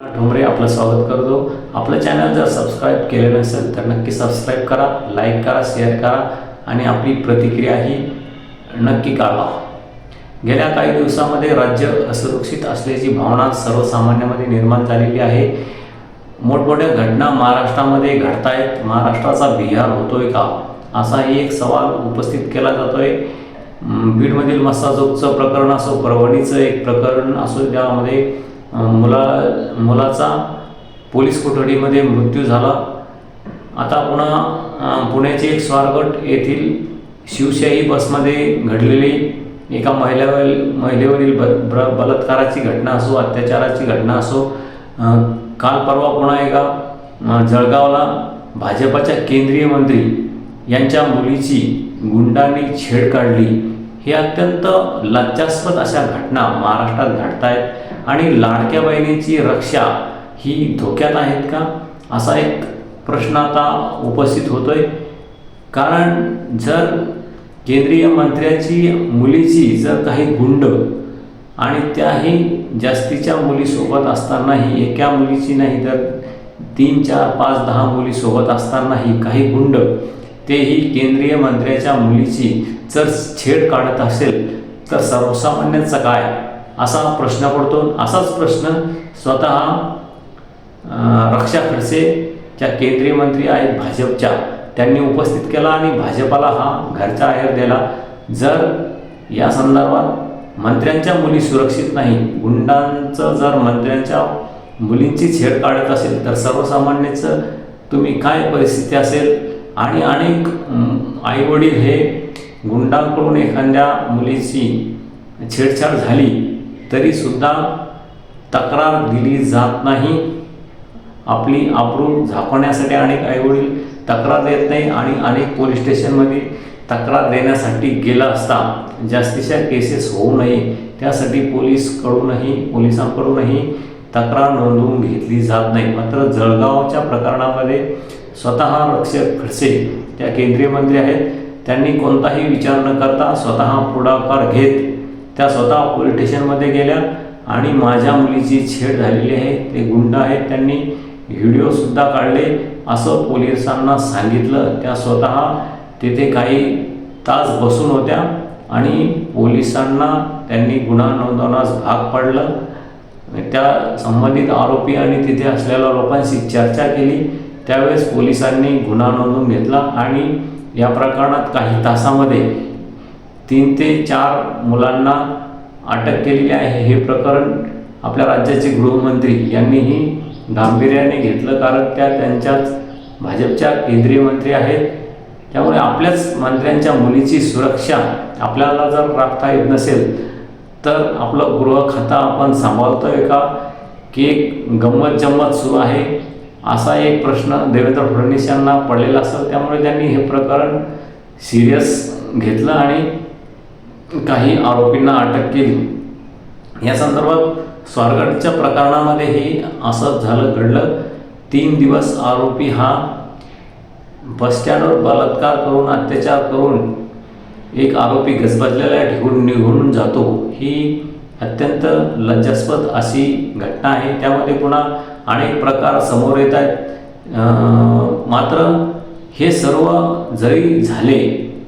ठोंबरे आपलं स्वागत करतो. आपलं चॅनल जर सबस्क्राईब केलं नसेल तर नक्की सबस्क्राईब करा लाईक करा शेअर करा आणि आपली प्रतिक्रिया ही नक्की कळवा गेल्या काही दिवसामध्ये राज्य असुरक्षित असल्याची भावना सर्वसामान्यामध्ये निर्माण झालेली आहे. मोठमोठ्या घटना महाराष्ट्रामध्ये घडतायत. महाराष्ट्राचा बिहार होतोय का? असाही एक सवाल उपस्थित केला जातोय. बीडमधील मस्साजोगचं प्रकरण असो परभणीचं एक प्रकरण असो ज्यामध्ये मुला मुलाचा पोलीस कोठडीमध्ये मृत्यू झाला. आता पुन्हा पुण्याचे एक स्वारगट येथील शिवशाही बसमध्ये घडलेली एका महिलेवरील महिलेवरील ब ब्र- बलात्काराची घटना असो अत्याचाराची घटना असो काल परवा पुन्हा एका जळगावला भाजपाच्या केंद्रीय मंत्री यांच्या मुलीची गुंडांनी छेड काढली. ही अत्यंत लज्जास्पद अशा घटना महाराष्ट्रात घडत आहेत आणि लाडक्या बहिणीची रक्षा ही धोक्यात आहेत का? असा एक प्रश्न आता उपस्थित होतोय. कारण जर केंद्रीय मंत्र्याची मुलीची जर काही गुंड आणि त्याही जास्तीच्या मुलीसोबत असतानाही एका मुलीची नाही तर तीन चार पाच दहा मुलीसोबत असतानाही काही गुंड तेही केंद्रीय मंत्र्याच्या मुलीची जर छेड काढत असेल तर सर्वसामान्यांचा काय? असा प्रश्न पडतो. असाच प्रश्न स्वतः रक्षा खडसे ज्या केंद्रीय मंत्री आहेत भाजपच्या. त्यांनी उपस्थित केला आणि भाजपाला हा घरचा आहेर दिला. जर या संदर्भात मंत्र्यांच्या मुली सुरक्षित नाही गुंडांचं जर मंत्र्यांच्या मुलींची छेड काढत असेल तर सर्वसामान्याचं तुम्ही काय परिस्थिती असेल? आणि अनेक आईवडील हे गुंडांकडून एखाद्या मुलीची छेडछाड झाली तरीसुद्धा तक्रार दिली जात नाही. आपली आबरू झाकवण्यासाठी अनेक आईवडील तक्रार देत नाही आणि अनेक पोलीस स्टेशनमध्ये तक्रार देण्यासाठी गेला असता जास्तीच्या केसेस होऊ नये. त्यासाठी पोलीसकडूनही पोलिसांकडूनही तक्रार नोंदवून घेतली जात नाही. मात्र जळगावच्या प्रकरणामध्ये स्वतः रक्षक खडसे त्या केंद्रीय मंत्री आहेत. त्यांनी कोणताही विचार न करता स्वतः पुढाकार घेत त्या स्वतः पोलीस स्टेशनमध्ये गेल्या आणि माझ्या मुलीची छेड झालेली आहे ते गुंड आहेत त्यांनी व्हिडिओसुद्धा काढले. असं पोलिसांना सांगितलं. त्या स्वतः तेथे काही तास बसून होत्या आणि पोलिसांना त्यांनी गुन्हा नोंदवण्यास भाग पाडलं. त्या संबंधित आरोपी आणि तिथे असलेल्या लोकांशी चर्चा केली. त्यावेळेस पोलिसांनी गुन्हा नोंदवून घेतला आणि या प्रकरणात काही तासामध्ये तीन ते चार मुलांना अटक केलेली आहे. हे प्रकरण आपल्या राज्याचे गृहमंत्री यांनीही गांभीर्याने घेतलं कारण त्या त्यांच्याच भाजपच्या केंद्रीय मंत्री आहेत. त्यामुळे आपल्याच मंत्र्यांच्या मुलीची सुरक्षा आपल्याला जर राखता येत नसेल तर आपलं गृह खातं आपण सांभाळतोय का? की एक गंमत जम्मत सुरू आहे. असा एक प्रश्न देवेंद्र फडणवीस यांना पडलेला असेल त्यामुळे त्यांनी हे प्रकरण सिरियस घेतलं आणि काही आरोपींना अटक केली. या संदर्भात स्वारगडच्या प्रकरणामध्येही असंच झालं घडलं. तीन दिवस आरोपी हा बसस्टँडवर बलात्कार करून अत्याचार करून एक आरोपी गजबजलेला ठेवून निघून जातो. ही अत्यंत लज्जास्पद अशी घटना आहे. त्यामध्ये पुन्हा अनेक प्रकार समोर येत आहेत. मात्र हे सर्व जरी झाले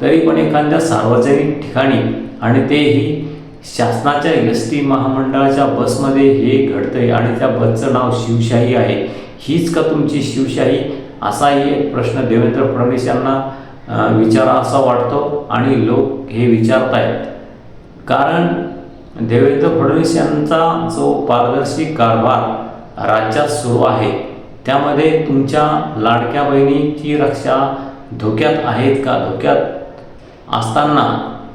तरी पण एखाद्या सार्वजनिक ठिकाणी आणि तेही शासनाच्या एस टी महामंडळाच्या बसमध्ये हे घडतंय आणि त्या बसचं नाव शिवशाही आहे हीच का तुमची शिवशाही? असाही एक प्रश्न देवेंद्र फडणवीस यांना विचारा असा वाटतो आणि लोक हे विचारत आहेत कारण देवेंद्र फडणवीस यांचा जो पारदर्शी कारभार राज्यात सुरू आहे. त्यामध्ये तुमच्या लाडक्या बहिणीची रक्षा धोक्यात आहेत का? धोक्यात असताना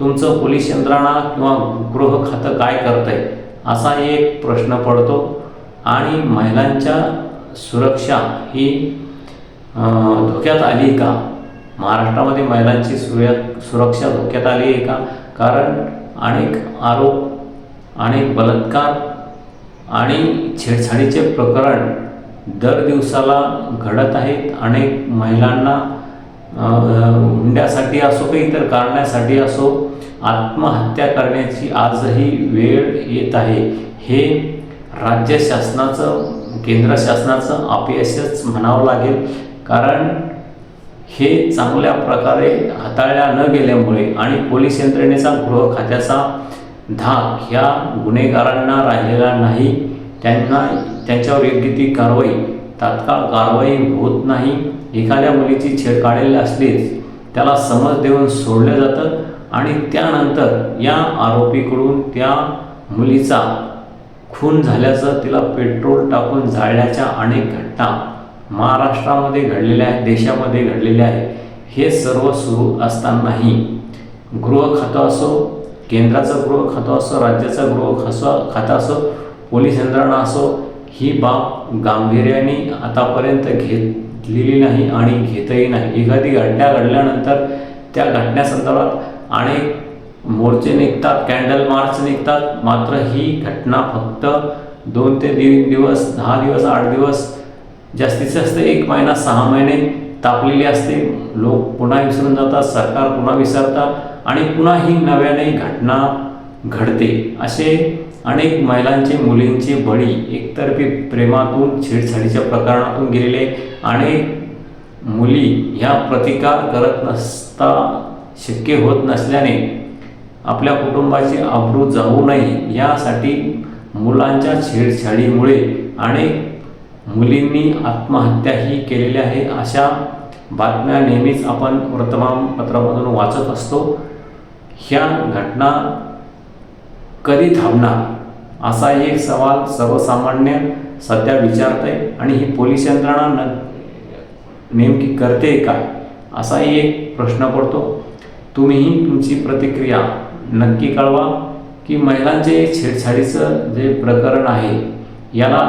तुमचं पोलीस यंत्रणा किंवा गृह खातं काय करतं आहे असा एक प्रश्न पडतो. आणि महिलांच्या सुरक्षा ही धोक्यात आली का? महाराष्ट्रामध्ये महिलांची सुरया सुरक्षा धोक्यात आली आहे का? कारण अनेक आरोप अनेक बलात्कार आणि छेडछाडीचे प्रकरण दर दिवसाला घडत आहेत. अनेक महिलांना हुंड्यासाठी असो काही इतर कारणासाठी असो आत्महत्या करण्याची आजही वेळ येत आहे. हे राज्य शासनाचं केंद्र शासनाचं अपयशच म्हणावं लागेल. कारण हे चांगल्या प्रकारे हाताळल्या न गेल्यामुळे आणि पोलीस यंत्रणेचा गृह खात्याचा धाक ह्या गुन्हेगारांना राहिलेला नाही. त्यांना त्यांच्यावर योग्य ती कारवाई तात्काळ कारवाई होत नाही. एखाद्या मुलीची छेड काढलेली असलीच त्याला समज देऊन सोडलं जातं आणि त्यानंतर या आरोपीकडून त्या मुलीचा खून झाल्याचं तिला पेट्रोल टाकून जाळण्याच्या अनेक घटना महाराष्ट्रामध्ये घडलेल्या आहेत देशामध्ये घडलेल्या आहेत. हे सर्व सुरू असतानाही गृह खातं असो केंद्राचं गृह खातं असो राज्याचं गृह खासं खातं असो पोलीस यंत्रणा असो ही बाब गांभीर्याने आतापर्यंत घेतलेली नाही आणि घेतही नाही. एखादी घटना घडल्यानंतर त्या घटनेसंदर्भात अनेक मोर्चे निघतात कॅन्डल मार्च निघतात. मात्र ही घटना फक्त दोन ते तीन दिवस दहा दिवस आठ दिवस जास्तीत जास्त एक महिना सहा महिने तापलेली असते. लोक पुन्हा विसरून जातात सरकार पुन्हा विसरतात. आणि पुन्हा ही नव्याने घटना घडते. असे अनेक महिलांचे मुलींचे बळी एकतर्फी प्रेमातून छेडछाडीच्या प्रकरणातून गेलेले अनेक मुली ह्या प्रतिकार करत नसता शक्य होत नसल्याने आपल्या कुटुंबाची आबरू जाऊ नये यासाठी मुलांच्या छेडछाडीमुळे अनेक मुलींनी आत्महत्याही केलेल्या आहे. अशा बातम्या नेहमीच आपण वर्तमानपत्रामधून वाचत असतो. ह्या घटना कधी थांबणार? असा एक सवाल सर्वसामान्य सध्या विचारत आहे आणि ही पोलीस यंत्रणा न नेमकी करते काय? असाही एक प्रश्न पडतो. तुम्हीही तुमची प्रतिक्रिया नक्की कळवा की महिलांचे छेडछाडीचं जे प्रकरण आहे याला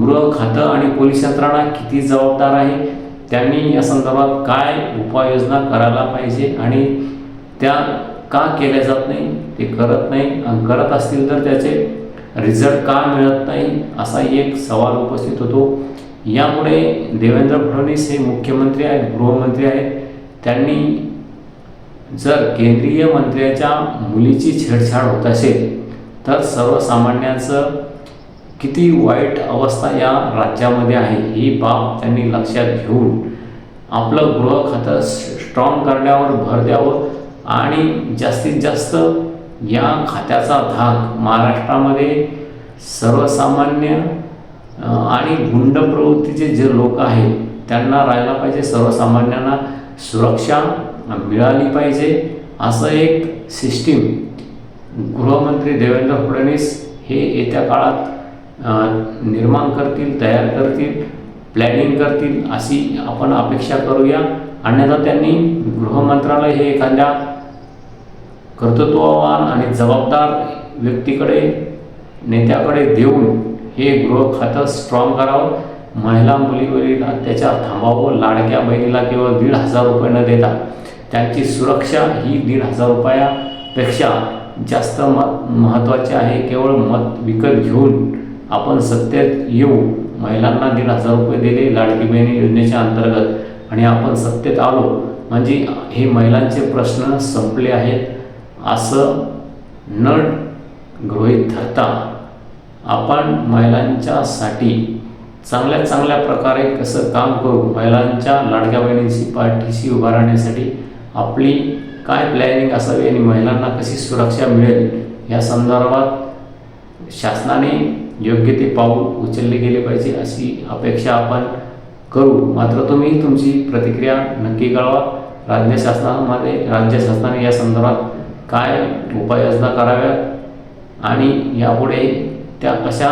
गृह खातं आणि पोलीस यंत्रणा किती जबाबदार आहे? त्यांनी या संदर्भात काय उपाययोजना करायला पाहिजे? आणि त्या का केल्या जात नाही? ते करत नाही. आणि करत असतील तर त्याचे रिझल्ट का मिळत नाही? असा एक सवाल उपस्थित होतो. यामुळे देवेंद्र फडणवीस हे मुख्यमंत्री आहेत गृहमंत्री आहेत. त्यांनी जर केंद्रीय मंत्र्याच्या मुलीची छेडछाड होत असेल तर सर्वसामान्यांचं किती वाईट अवस्था या राज्यामध्ये आहे ही बाब त्यांनी लक्षात घेऊन आपलं गृह खातं स्ट्रॉंग करण्यावर भर द्यावं. आणि जास्तीत जास्त या खात्याचा धाक महाराष्ट्रामध्ये सर्वसामान्य आणि गुंड प्रवृत्तीचे जे लोक आहेत त्यांना राहायला पाहिजे. सर्वसामान्यांना सुरक्षा मिळाली पाहिजे. असं एक सिस्टीम गृहमंत्री देवेंद्र फडणवीस हे येत्या काळात निर्माण करतील तयार करतील प्लॅनिंग करतील अशी आपण अपेक्षा करूया. अन्यथा त्यांनी गृहमंत्रालय हे एखाद्या कर्तृत्ववान आणि जबाबदार व्यक्तीकडे नेत्याकडे देऊन हे गृह खातं स्ट्रॉंग करावं. महिला मुलीवरील अत्याचार थांबावं. लाडक्या बहिणीला केवळ दीड हजार रुपये न देता त्यांची सुरक्षा ही दीड हजार रुपयापेक्षा जास्त म महत्त्वाचे आहे. केवळ मत विकत घेऊन आपण सत्तेत येऊ. महिलांना दीड हजार रुपये दिले लाडकी बहिणी योजनेच्या अंतर्गत आणि आपण सत्तेत आलो. म्हणजे हे महिलांचे प्रश्न संपले आहेत. असं न गृहीत धरता. आपण महिलांच्यासाठी चांगल्या चांगल्या प्रकारे कसं काम करू? महिलांच्या लाडक्या बहिणींची पाठीशी उभा राहण्यासाठी आपली काय प्लॅनिंग असावी आणि महिलांना कशी सुरक्षा मिळेल? या संदर्भात शासनाने योग्य ते पाऊल उचलले गेले पाहिजे अशी अपेक्षा आपण करू. मात्र तुम्ही तुमची प्रतिक्रिया नक्की कळवा. राज्य शासनामध्ये राज्य शासनाने या संदर्भात काय उपाययोजना कराव्यात? आणि यापुढे त्या कशा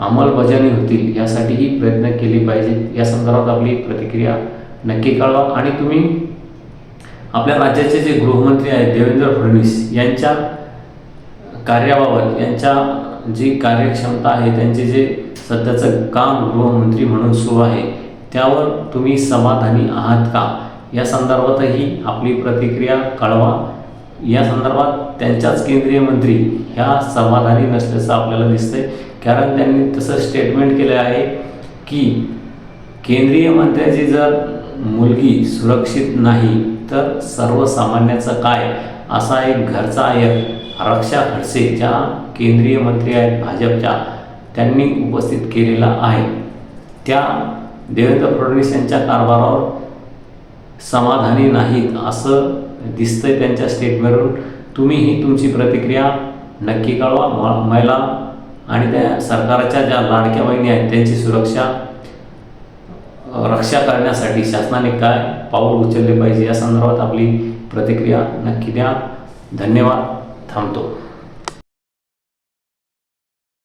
अंमलबजावणी होतील यासाठीही प्रयत्न केले पाहिजेत. या संदर्भात आपली प्रतिक्रिया नक्की कळवा. आणि तुम्ही आपल्या राज्याचे जे गृहमंत्री आहेत देवेंद्र फडणवीस यांच्या कार्याबाबत यांच्या जी कार्यक्षमता आहे त्यांचे जे सध्याचं काम गृहमंत्री म्हणून सुरू आहे त्यावर तुम्ही समाधानी आहात का? या संदर्भातही आपली प्रतिक्रिया कळवा. या संदर्भात त्यांच्याच केंद्रीय मंत्री ह्या समाधानी नसल्याचं आपल्याला दिसतंय. कारण त्यांनी तसं स्टेटमेंट केलं आहे की केंद्रीय मंत्र्याची जर मुलगी सुरक्षित नाही तर सर्वसामान्याचं काय? असा एक घरचा आयक रक्षा खडसे ज्या केंद्रीय मंत्री आहेत भाजपच्या त्यांनी उपस्थित केलेला आहे. त्या देवेंद्र फडणवीस यांच्या कारभारावर समाधानी नाहीत असं दिसतंय त्यांच्या स्टेटमेंटवरून तुम्हीही तुमची प्रतिक्रिया नक्की कळवा महिला आणि त्या सरकारच्या ज्या लाडक्या बहिणी आहेत त्यांची सुरक्षा रक्षा करण्यासाठी शासनाने काय पाऊल उचलले पाहिजे या संदर्भात आपली प्रतिक्रिया नक्की द्या. धन्यवाद. थांबतो.